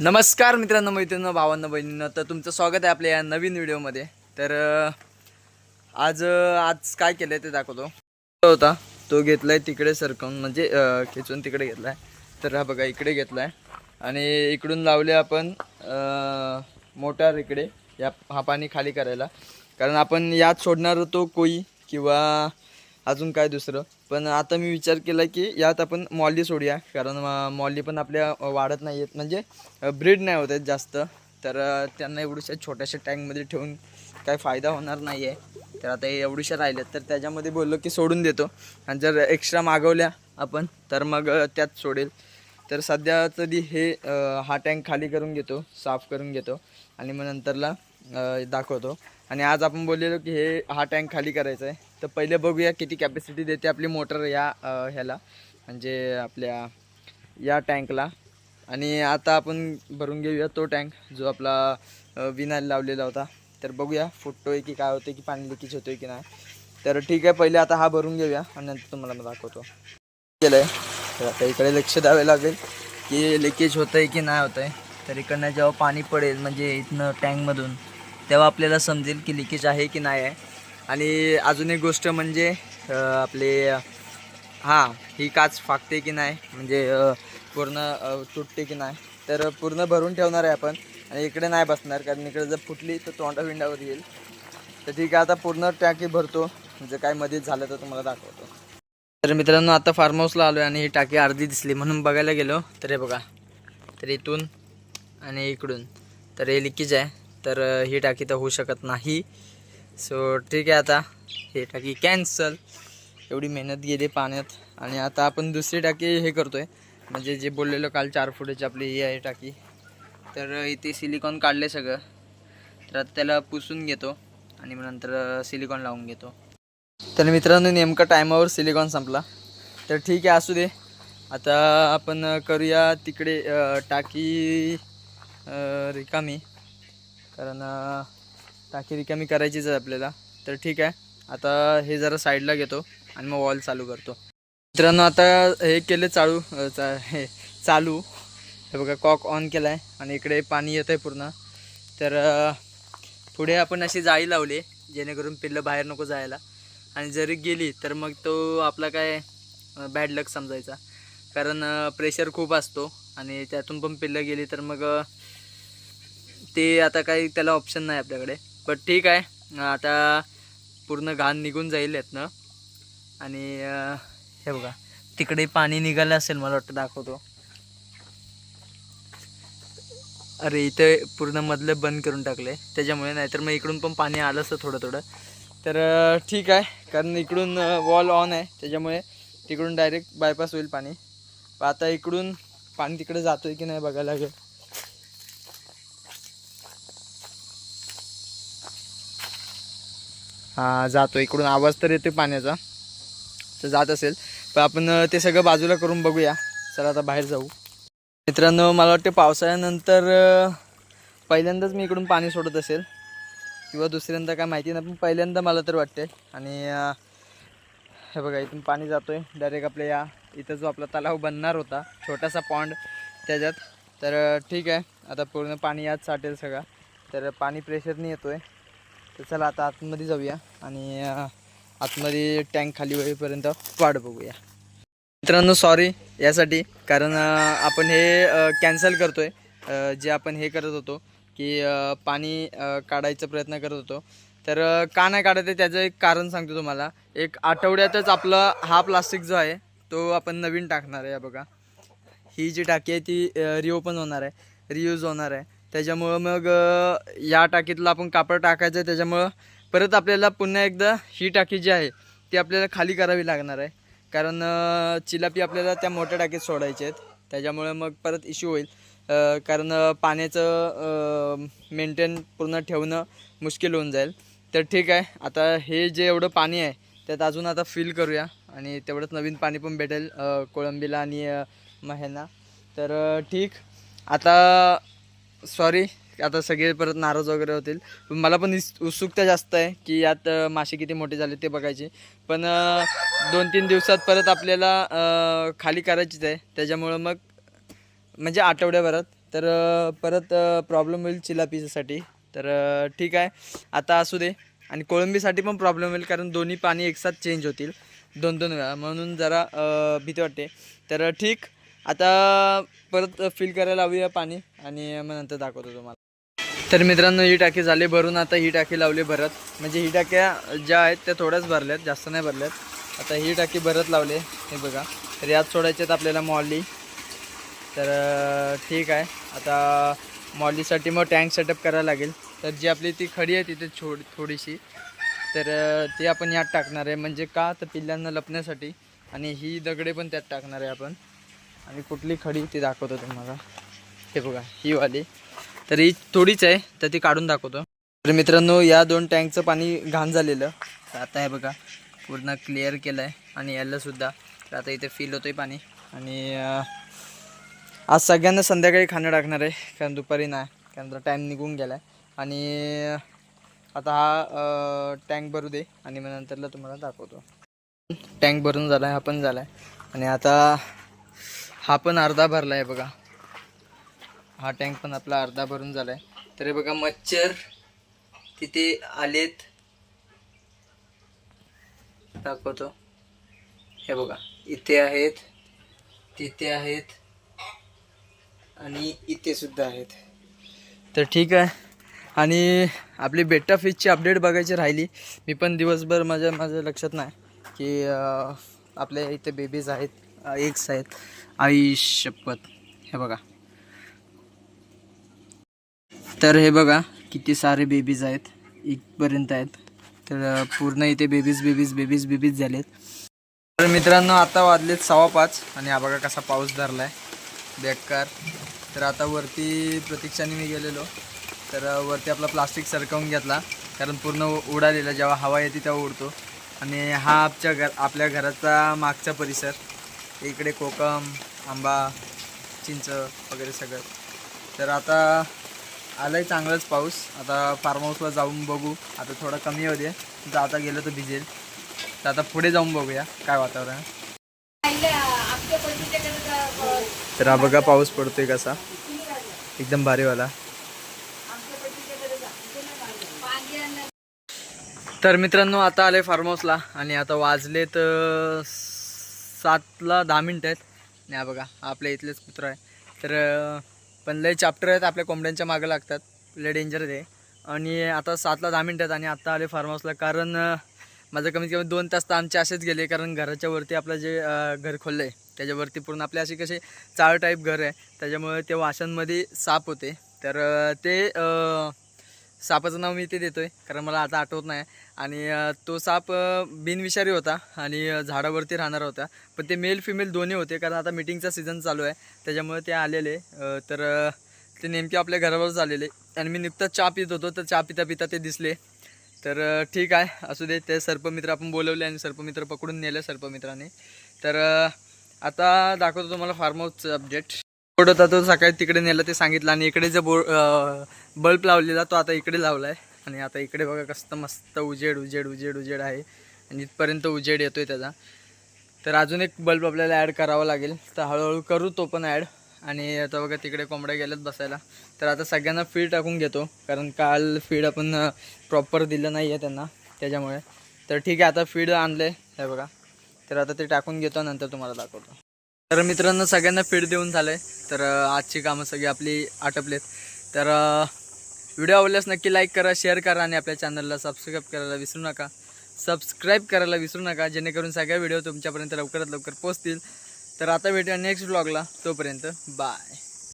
नमस्कार मित्रांनो मैत्रिणी भावांना बहिणींना. तर तुमचं स्वागत आहे आपल्या या नवीन व्हिडिओमध्ये. तर आज आज काय केलं आहे ते दाखवतो. होता तो घेतला आहे तिकडे सरकवून म्हणजे खेचून तिकडे घेतला आहे तर हा बघा इकडे घेतला आहे आणि इकडून लावले आपण मोटार इकडे या हा पाणी खाली करायला. कारण आपण यात सोडणार होतो कोई किंवा अजून काय दुसरं? पण आता मी विचार केला की यात आपण मॉली सोडूया. कारण मॉली पण आपल्या वाढत नाही आहेत म्हणजे ब्रीड नाही होत आहेत जास्त. तर त्यांना एवढ्याशा छोट्याशा टँकमध्ये ठेवून काय फायदा होणार नाही आहे तर आता हे एवढ्याशा राहिल्यात तर त्याच्यामध्ये बोललो की सोडून देतो. आणि जर एक्स्ट्रा मागवल्या आपण तर मग त्यात सोडेल. तर सध्या तरी हे हा टँक खाली करून घेतो साफ करून घेतो. आणि मग नंतरला दाखवतो. आणि आज आपण बोललेलो की हे हा टँक खाली करायचा आहे. तर पहिले बघूया किती कॅपॅसिटी देते आपली मोटर या ह्याला. म्हणजे आपल्या या टँकला आणि आता आपण भरून घेऊया तो टँक जो आपला विनायला लावलेला होता. तर बघूया फुटतोय की काय होते की पाणी लिकेज होतोय की नाही. तर ठीक आहे पहिले आता हा भरून घेऊया आणि नंतर तुम्हाला मी दाखवतो. केलं आहे तर आता इकडे लक्ष द्यावे लागेल की लिकेज होतं आहे की नाही होतं आहे तर इकडनं जेव्हा पाणी पडेल म्हणजे इथनं टँकमधून तेव्हा आपल्याला समजेल की लिकेज आहे की नाही आहे. आणि अजून एक गोष्ट म्हणजे आपले हां ही काच फाकते की नाही म्हणजे पूर्ण तुटते की नाही तर पूर्ण भरून ठेवणार आहे आपण. आणि इकडे नाही बसणार कारण इकडे जर फुटली तर तोंडा विंडावर येईल. तर ठीक आहे आता पूर्ण टाकी भरतो. जर काय मध्येच झालं तर तुम्हाला दाखवतो. तर मित्रांनो आता फार्म हाऊसला आलो आणि ही टाकी अर्धी दिसली. म्हणून बघायला गेलो. तर हे बघा तर इथून आणि इकडून. तर हे लिकेज आहे. तर ही टाकी तर होऊ शकत नाही. सो ठीक आहे आता. ही टाकी कॅन्सल एवढी मेहनत गेली पाण्यात. आणि आता आपण दुसरी टाकी हे करतोय. म्हणजे जे बोललेलं काल चार फुटाची आपली ही आहे टाकी. तर इथे सिलिकॉन काढले सगळं. तर आता त्याला पुसून घेतो. आणि मग नंतर सिलिकॉन लावून घेतो. तर मित्रांनो नेमका टायमावर सिलिकॉन संपला. तर ठीक आहे असू दे. आता आपण करूया तिकडे टाकी रिकामी. कारण अं, टाकी रिकामी करायचीच आहे आपल्याला. तर ठीक आहे. आता हे जरा साईडला घेतो आणि मग वॉल चालू करतो. मित्रांनो आता हे केले चालू चा हे चालू. हे बघा कॉक ऑन केला आहे आणि इकडे पाणी येतं आहे पूर्ण. तर पुढे आपण अशी जाळी लावली जेणेकरून पिल्लं बाहेर नको जायला. आणि जरी गेली तर मग तो आपला काय बॅड लक समजायचा. कारण प्रेशर खूप असतो आणि त्यातून पण पिल्लं गेली तर मग ते आता काही त्याला ऑप्शन नाही आपल्याकडे. बट ठीक आहे. आता पूर्ण घाण निघून जाईल यातनं. आणि हे बघा. तिकडे पाणी निघालं असेल मला वाटतं दाखवतो. अरे इथे पूर्ण मधलं बंद करून टाकले त्याच्यामुळे नाहीतर मग इकडून पण पाणी आलं असतं थोडं थोडं. तर ठीक आहे. कारण इकडून वॉल ऑन आहे. त्याच्यामुळे तिकडून डायरेक्ट बायपास होईल पाणी पण. आता इकडून पाणी तिकडे जातोय की नाही बघायला लागेल. जातो. इकडून आवाज तर येतो पाण्याचा. तर जात असेल. पण आपण ते सगळं बाजूला करून बघूया. चला आता बाहेर जाऊ. मित्रांनो मला वाटते पावसाळ्यानंतर पहिल्यांदाच मी इकडून पाणी सोडत असेल. किंवा दुसऱ्यांदा काय माहिती नाही पण पहिल्यांदा मला तर वाटते आणि हे बघा इथून पाणी जातो आहे डायरेक्ट आपल्या या इथं जो आपला तलाव बनणार होता छोटासा पॉन्ड त्याच्यात. तर ठीक आहे. आता पूर्ण पाणी यात साठेल सगळा. तर पाणी प्रेशरनी येतो आहे तर चला आता आतमध्ये जाऊया आणि आतमध्ये टँक खाली होईपर्यंत वाट बघूया. मित्रांनो सॉरी यासाठी कारण आपण हे कॅन्सल करतो आहे जे आपण हे करत होतो की पाणी काढायचा प्रयत्न करत होतो. तर का नाही काढत त्याचं एक कारण सांगतो तुम्हाला. एक आठवड्यातच आपला हा प्लास्टिक जो आहे तो आपण नवीन टाकणार आहे या बघा. ही जी टाकी आहे ती रिओपन होणार आहे रियूज होणार आहे. त्याच्यामुळं मग या टाकीतलं आपण कापड टाकायचं आहे. त्याच्यामुळं परत आपल्याला पुन्हा एकदा ही टाकी जी आहे ती आपल्याला खाली करावी लागणार आहे. कारण चिलापी आपल्याला त्या मोठ्या टाकीत सोडायचे आहेत. त्याच्यामुळे मग परत इश्यू होईल. कारण पाण्याचं मेंटेन पूर्ण ठेवणं मुश्किल होऊन जाईल. तर ठीक आहे. आता हे जे एवढं पाणी आहे त्यात अजून आता फिल करूया. आणि तेवढंच नवीन पाणी पण भेटेल कोळंबीला आणि अ, तर ठीक. आता सॉरी आता सगळे परत नाराज वगैरे होतील. मला पण उत्सुकता जास्त आहे की यात मासे किती मोठे झाले ते बघायचे. पण दोन तीन दिवसात परत आपल्याला खाली करायचीच आहे. त्याच्यामुळं मग म्हणजे आठवड्याभरात. तर परत प्रॉब्लेम होईल चिलापीसाठी तर ठीक आहे. आता असू दे. आणि कोळंबीसाठी पण प्रॉब्लेम होईल कारण दोन्ही पाणी एकसाथ चेंज होतील. दोन दोन वेळा. म्हणून जरा भीती वाटते. तर ठीक. आता परत फिल करायला लावूया पाणी आणि मग नंतर दाखवतो तुम्हाला. तर मित्रांनो ही टाकी झाली भरून. आता ही टाकी लावली भरत. म्हणजे ही टाक्या ज्या आहेत त्या थोड्याच भरल्यात जास्त नाही भरल्यात. आता ही टाकी भरत लावले हे बघा. तर यात सोडायच्यात आपल्याला मॉली. तर ठीक आहे. आता मॉलीसाठी मग टँक सेटअप करायला लागेल. तर जी आपली ती खडी आहे तिथे छोड थोडीशी. तर ती आपण यात टाकणार आहे. म्हणजे का? तर पिल्लांना लपण्यासाठी. आणि ही दगडे पण त्यात टाकणार आहे आपण. आणि कुठली खडी ती दाखवतो तुम्हाला. हे बघा ही वाली. तर ही थोडीच आहे तर ती काढून दाखवतो. तर मित्रांनो या दोन टँकचं पाणी घाण झालेलं. तर आता हे बघा पूर्ण क्लिअर केलं आहे आणि यायलासुद्धा तर आता इथे फील होतं आहे पाणी. आणि आज सगळ्यांना संध्याकाळी खाणं टाकणार आहे कारण दुपारी नाही कारण तर टाईम निघून गेला आहे आणि आता हा टँक भरू दे. आणि मग नंतरला तुम्हाला दाखवतो. टँक भरून झाला आहे हा पण झाला आहे आणि आता हा पण अर्धा भरला आहे बघा. हा टँक पण आपला अर्धा भरून झाला आहे तर हे बघा मच्छर तिथे आलेत. दाखवतो. हे बघा इथे आहेत तिथे आहेत आणि इथे सुद्धा आहेत. तर ठीक आहे. आणि आपली बेटा फिशची अपडेट बघायची राहिली. मी पण दिवसभर माझ्या माझ्या लक्षात नाही की आपल्या इथे बेबीज आहेत. एक्स आहेत. आई शपथ. हे बघा. तर हे बघा किती सारे बेबीज आहेत. इथपर्यंत आहेत. तर पूर्ण इथे बेबीज बेबीज बेबीज बेबीज झालेत. तर मित्रांनो आता वाजलेत सव्वा पाच आणि हा बघा कसा पाऊस धरला आहे बेकार. तर आता वरती प्रतीक्षाने मी गेलेलो. तर वरती आपला प्लास्टिक सरकवून घेतला. कारण पूर्ण उडालेला जेव्हा हवा येते तेव्हा उडतो. आणि हा आमच्या घर आपल्या घराचा मागचा परिसर. इकडे कोकम आंबा चिंच वगैरे सगळं. तर आता आलाय चांगलाच पाऊस. आता फार्म हाऊसला जाऊन बघू. आता थोडं कमी होऊ दे. जर आता गेलं तर भिजेल. तर आता पुढे जाऊन बघूया. काय वातावरण? तर हा बघा पाऊस पडतोय कसा. एकदम भारीवाला. तर मित्रांनो आता आले फार्म हाऊसला आणि आता वाजले तर सातला दहा मिनटं आहेत. नाही बघा आपल्या इथलेच कुत्र आहे तर पण लय चॅप्टर आहेत आपल्या कोंबड्यांच्या मागं लागतात. लय डेंजर आहे ते. आणि आता सातला दहा मिनटं आहेत आणि आत्ता आले फार्म हाऊसला कारण माझं कमीत कमी दोन तास तर आमचे असेच गेले. कारण घराच्या वरती आपलं जे घर खोललं आहे त्याच्यावरती पूर्ण आपले असे कसे चाळ टाईप घर आहे. त्याच्यामुळे ते वाशांमध्ये साप होते. तर ते सापाचं नाव मी ते देतो आहे कारण मला आता आठवत नाही. आणि तो साप बिनविषारी होता आणि झाडावरती राहणार होता. पण ते मेल फिमेल दोन्ही होते कारण आता मीटिंगचा सीझन चालू आहे. त्याच्यामुळे ते आलेले तर ते नेमके आपल्या घरावरच आलेले आणि मी नुकताच चहा पित होतो तर चहा पिता पिता ते दिसले. तर ठीक आहे असू दे ते सर्पमित्र आपण बोलवले आणि सर्पमित्र पकडून नेले सर्पमित्राने. तर आता दाखवतो तुम्हाला फार्म हाऊसचं अपडेट बोर्ड होता तो सकाळी तिकडे नेला ते सांगितलं आणि इकडे जो बोर्ड बल्ब लावलेला तो आता इकडे लावला आहे आणि आता इकडे बघा कसं मस्त उजेड उजेड उजेड उजेड आहे. आणि इथपर्यंत उजेड येतोय त्याचा. तर अजून एक बल्ब आपल्याला ॲड करावा लागेल. तर हळूहळू करू तो पण ॲड आणि आता बघा तिकडे कोंबड्या गेल्यात बसायला. तर आता सगळ्यांना फीड टाकून घेतो. कारण काल फीड आपण प्रॉपर दिलं नाही आहे त्यांना त्याच्यामुळे. तर ठीक आहे आता फीड आणलं आहे हे बघा. तर आता ते टाकून घेतो नंतर तुम्हाला दाखवतो. तर मित्रांनो सगळ्यांना फीड देऊन झालं आहे तर आजची कामं सगळी आपली आटपलेत. तर व्हिडिओ आवडल्यास नक्की लाईक करा शेअर करा आणि आपल्या चॅनलला सबस्क्राईब करायला विसरू नका. सबस्क्राईब करायला विसरू नका जेणेकरून सगळ्या व्हिडिओ तुमच्यापर्यंत लवकरात लवकर पोहोचतील. तर आता भेटूया नेक्स्ट ब्लॉगला तोपर्यंत बाय